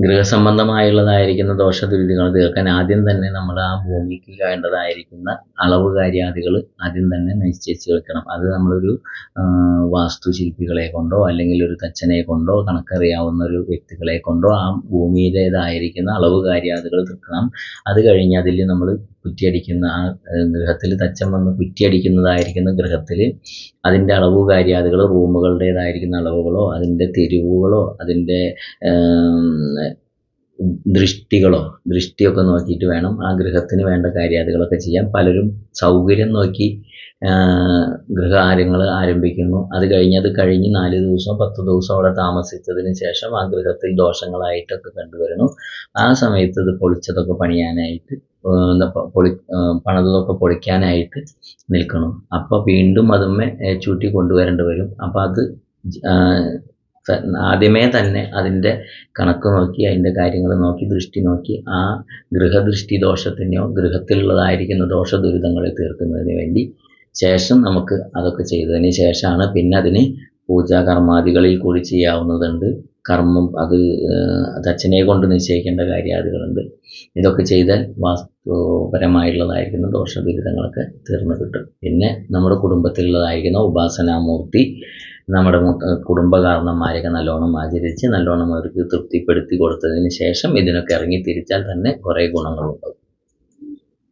ഗൃഹസംബന്ധമായുള്ളതായിരിക്കുന്ന ദോഷദുരിതങ്ങൾ തീർക്കാൻ ആദ്യം തന്നെ നമ്മൾ ആ ഭൂമിക്ക് വേണ്ടതായിരിക്കുന്ന അളവ് കാര്യാദികൾ ആദ്യം തന്നെ നിശ്ചയിച്ച് വെക്കണം. അത് നമ്മളൊരു വാസ്തുശില്പികളെ കൊണ്ടോ അല്ലെങ്കിൽ ഒരു തച്ചനെ കൊണ്ടോ കണക്കറിയാവുന്ന ഒരു വ്യക്തികളെ കൊണ്ടോ ആ ഭൂമിയിലേതായിരിക്കുന്ന അളവ് കാര്യാദികൾ തീർക്കണം. അത് കഴിഞ്ഞ് അതിൽ നമ്മൾ കുറ്റിയടിക്കുന്ന ആ ഗൃഹത്തിൽ തച്ചൻ വന്ന് കുറ്റിയടിക്കുന്നതായിരിക്കുന്ന ഗൃഹത്തിൽ അതിന്റെ അളവ് കാര്യാദികൾ റൂമുകളുടേതായിരിക്കുന്ന അളവുകളോ അതിന്റെ തെരുവുകളോ അതിന്റെ ദൃഷ്ടികളോ ദൃഷ്ടിയൊക്കെ നോക്കിയിട്ട് വേണം ആ ഗൃഹത്തിന് വേണ്ട കാര്യാദികളൊക്കെ ചെയ്യാൻ. പലരും സൗകര്യം നോക്കി ഗൃഹകാര്യങ്ങൾ ആരംഭിക്കുന്നു. അത് കഴിഞ്ഞ് അത് കഴിഞ്ഞ് നാല് ദിവസം പത്ത് ദിവസം അവിടെ താമസിച്ചതിന് ശേഷം ആ ഗൃഹത്തിൽ ദോഷങ്ങളായിട്ടൊക്കെ കണ്ടുവരുന്നു. ആ സമയത്ത് ഇത് പൊളിച്ചതൊക്കെ പണിയാനായിട്ട് പൊളി പണതൊക്കെ പൊളിക്കാനായിട്ട് നിൽക്കണം അപ്പോൾ വീണ്ടും അതുമ്മേ ചൂട്ടി കൊണ്ടുവരേണ്ടി വരും. അപ്പോൾ അത് ആദ്യമേ തന്നെ അതിന്റെ കണക്ക് നോക്കി അതിന്റെ കാര്യങ്ങൾ നോക്കി ദൃഷ്ടി നോക്കി ആ ഗൃഹദൃഷ്ടി ദോഷത്തിനെയോ ഗൃഹത്തിലുള്ളതായിരിക്കുന്ന ദോഷ ദുരിതങ്ങളെ തീർക്കുന്നതിന് വേണ്ടി ശേഷം നമുക്ക് അതൊക്കെ ചെയ്തതിന് ശേഷമാണ് പിന്നെ അതിന് പൂജാ കർമാദികളിൽ കൂടി ചെയ്യാവുന്നതുണ്ട്. കർമ്മം അത് അച്ഛനെ കൊണ്ട് നിശ്ചയിക്കേണ്ട കാര്യാദികളുണ്ട്. ഇതൊക്കെ ചെയ്താൽ വാസ്തുപരമായിട്ടുള്ളതായിരിക്കുന്ന ദോഷദുരിതങ്ങളൊക്കെ തീർന്നു കിട്ടും. പിന്നെ നമ്മുടെ കുടുംബത്തിലുള്ളതായിരിക്കുന്ന ഉപാസനാമൂർത്തി നമ്മുടെ കുടുംബകാരണന്മാരെയൊക്കെ നല്ലോണം ആചരിച്ച് നല്ലോണം അവർക്ക് തൃപ്തിപ്പെടുത്തി കൊടുത്തതിന് ശേഷം ഇതിനൊക്കെ ഇറങ്ങി തിരിച്ചാൽ തന്നെ കുറേ ഗുണങ്ങളുണ്ടാകും.